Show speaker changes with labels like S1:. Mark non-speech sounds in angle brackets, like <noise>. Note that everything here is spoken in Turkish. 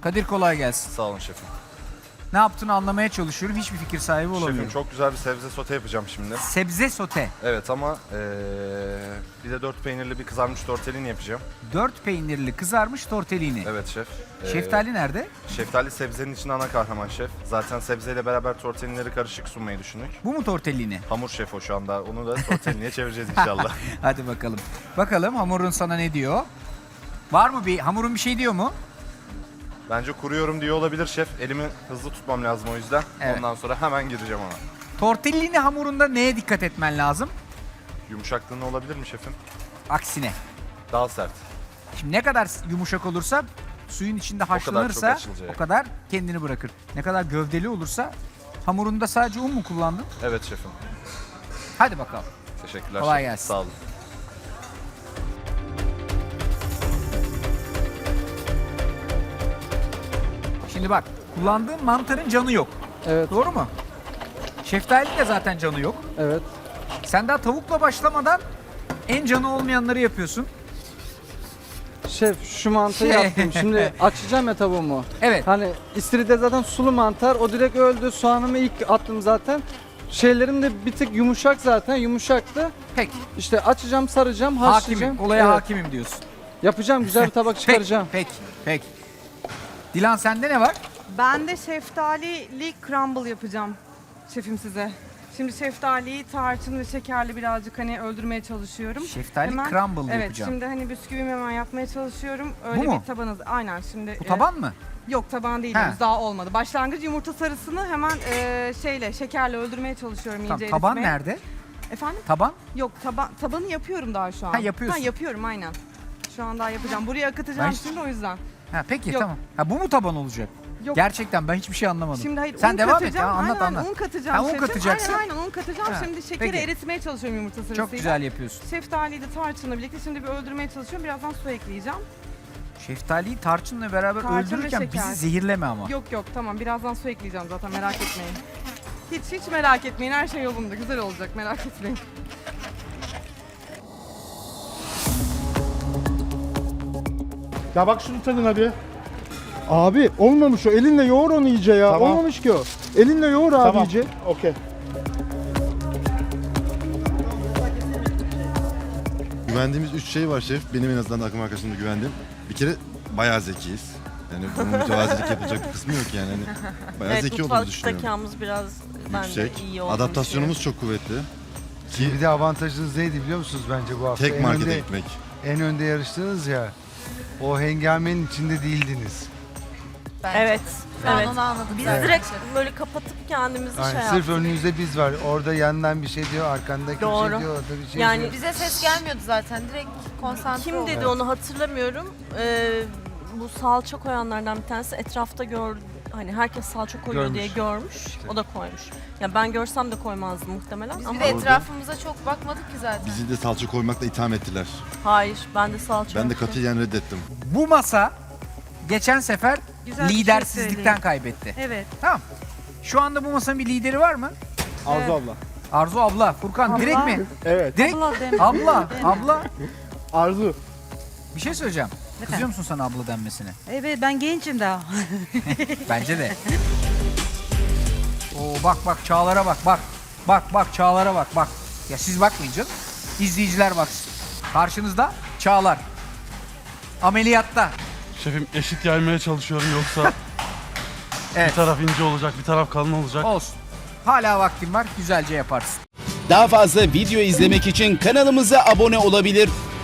S1: Kadir kolay gelsin.
S2: Sağ olun şefim.
S1: Ne yaptığını anlamaya çalışıyorum. Hiçbir fikir sahibi olamıyorum.
S2: Şefim çok güzel bir sebze sote yapacağım şimdi.
S1: Sebze sote.
S2: Evet ama eee, bir de dört peynirli bir kızarmış tortellini yapacağım.
S1: Dört peynirli kızarmış tortellini.
S2: Evet şef. Eee,
S1: Şeftali nerede?
S2: Şeftali sebzenin içinde ana kahraman şef. Zaten sebzeyle beraber tortellileri karışık sunmayı düşündük.
S1: Bu mu tortellini?
S2: Hamur şef o şu anda. Onu da tortelliniye çevireceğiz inşallah. <laughs>
S1: Hadi bakalım. Bakalım hamurun sana ne diyor? Var mı bir hamurun bir şey diyor mu?
S2: Bence kuruyorum diye olabilir şef. Elimi hızlı tutmam lazım o yüzden.
S1: Evet.
S2: Ondan sonra hemen gireceğim ona.
S1: Tortellini hamurunda neye dikkat etmen lazım?
S2: Yumuşaklığını olabilir mi şefim?
S1: Aksine.
S2: Daha sert.
S1: Şimdi ne kadar yumuşak olursa suyun içinde haşlanırsa
S2: açılacak.
S1: o kadar kendini bırakır. Ne kadar gövdeli olursa hamurunda sadece un mu kullandın?
S2: Evet şefim.
S1: Hadi bakalım.
S2: Teşekkürler
S1: Kolay
S2: şefim.
S1: gelsin.
S2: Sağ olun.
S1: Şimdi bak kullandığın mantarın canı yok.
S3: Evet,
S1: Doğru mu? Şeftali de zaten canı yok.
S3: evet.
S1: Sen daha tavukla başlamadan en canı olmayanları yapıyorsun.
S3: Şef şu mantıyı
S1: Şey.
S3: yaptım. Şimdi <laughs> açacağım ya tavuğumu.
S1: Evet.
S3: Hani istiridye zaten sulu mantar. O direkt öldü. Soğanımı ilk attım zaten. Şeylerim de bir tık yumuşak zaten. Yumuşaktı.
S1: Peki.
S3: İşte açacağım, saracağım, haşlayacağım.
S1: Hakimim. Olaya
S3: Evet.
S1: hakimim diyorsun.
S3: Yapacağım güzel bir tabak <laughs> çıkaracağım.
S1: Peki. Peki. Dilan sende ne var?
S4: Ben de şeftalili crumble yapacağım şefim size. Şimdi şeftaliyi tarçın ve şekerli birazcık hani öldürmeye çalışıyorum.
S1: Şeftali
S4: Hemen-
S1: crumble
S4: evet,
S1: yapacağım.
S4: şimdi hani bisküvimi hemen yapmaya çalışıyorum. Öyle
S1: mu?
S4: bir tabanız. Aynen şimdi.
S1: Bu
S4: e,
S1: taban mı?
S4: Yok taban değil
S1: He.
S4: henüz daha olmadı. Başlangıç yumurta sarısını hemen e, şeyle şekerle öldürmeye çalışıyorum
S1: Tamam.
S4: iyice
S1: Taban
S4: eritmeye.
S1: nerede?
S4: Efendim?
S1: Taban?
S4: Yok taban tabanı yapıyorum daha şu an.
S1: Ha, yapıyorsun.
S4: Ha, yapıyorum aynen. Şu an daha yapacağım. Buraya akıtacağım
S1: Ben-
S4: şimdi o yüzden.
S1: Ha peki
S4: Yok.
S1: tamam. Ha bu mu taban olacak?
S4: Yok.
S1: Gerçekten ben hiçbir şey anlamadım.
S4: Şimdi hayır
S1: Sen
S4: un
S1: devam et
S4: katacağım.
S1: ya, anlat,
S4: aynen,
S1: anlat.
S4: un katacağım
S1: Ha, un
S4: şefim.
S1: katacaksın.
S4: Aynen aynen un katacağım.
S1: Ha,
S4: Şimdi şekeri
S1: peki.
S4: eritmeye çalışıyorum yumurta sarısıyla.
S1: Çok güzel yapıyorsun.
S4: Şeftaliyi de tarçınla birlikte şimdi bir öldürmeye çalışıyorum. Birazdan su ekleyeceğim.
S1: Şeftaliyi tarçınla beraber
S4: Tarçın ve
S1: öldürürken
S4: şeker.
S1: bizi zehirleme ama.
S4: Yok yok tamam birazdan su ekleyeceğim zaten merak etmeyin. Hiç hiç merak etmeyin her şey yolunda güzel olacak merak etmeyin.
S5: Ya bak şunu tadına bir. Abi olmamış o. Elinle yoğur onu iyice ya.
S6: Tamam.
S5: Olmamış ki o. Elinle yoğur abi
S6: Tamam.
S5: iyice.
S6: Okey.
S7: Güvendiğimiz üç şey var şef. Benim en azından takım arkadaşımda güvendiğim. Bir kere bayağı zekiyiz. Yani bunun <laughs> mütevazilik yapılacak bir kısmı yok yani. Hani bayağı
S8: Evet,
S7: zeki olduğumuzu
S8: mutfak
S7: düşünüyorum.
S8: zekamız biraz bence
S7: Yüksek.
S8: iyi olduğunu
S7: Adaptasyonumuz çok kuvvetli. Ki
S9: Bir de avantajınız neydi biliyor musunuz bence bu hafta?
S7: tek
S9: en
S7: markete
S9: önde,
S7: gitmek.
S9: en önde yarıştınız ya. O hengamenin içinde değildiniz.
S8: Evet. evet.
S10: onu anladım.
S8: Biz
S10: zaten.
S8: direkt böyle kapatıp kendimizi şey
S9: Yani
S8: yaptık.
S9: sırf önünüzde biz var. Orada yandan bir şey diyor, arkandaki bir
S8: Doğru.
S9: şey diyor, orada bir şey
S8: Yani
S9: diyor.
S10: Bize ses gelmiyordu zaten. Direkt konsantre
S8: Kim
S10: olduk.
S8: dedi onu hatırlamıyorum. Ee, bu salça koyanlardan bir tanesi etrafta gör hani herkes salça koyuyor
S9: Görmüş.
S8: diye görmüş. O da koymuş. Ya ben görsem de koymazdım muhtemelen
S10: Biz
S8: ama
S10: bir de etrafımıza çok bakmadık ki zaten.
S7: Bizi de salça koymakla itham ettiler.
S8: hayır ben de salça
S7: Ben de
S8: yoktu.
S7: katiyen reddettim.
S1: Bu masa geçen sefer
S4: Güzel bir şey
S1: lidersizlikten
S4: söyleyeyim.
S1: kaybetti.
S4: Evet.
S1: Tamam. Şu anda bu masanın bir lideri var mı?
S5: Arzu abla.
S1: Arzu abla, Furkan direkt mi?
S5: Evet.
S1: Direkt
S4: Abla
S1: abla, abla.
S5: Arzu.
S1: Bir şey söyleyeceğim. Kızıyor musun sana abla denmesine?
S4: Evet ben gençim daha. <laughs>
S1: Bence de. Oo bak bak çağlara bak bak. Bak bak çağlara bak bak. Ya siz bakmayın canım. İzleyiciler baksın. Karşınızda Çağlar. Ameliyatta.
S6: Şefim eşit yaymaya çalışıyorum yoksa <laughs>
S1: Evet.
S6: bir taraf ince olacak, bir taraf kalın olacak.
S1: Olsun. Hala vaktin var. Güzelce yaparsın.
S11: Daha fazla video izlemek için kanalımıza abone olabilir.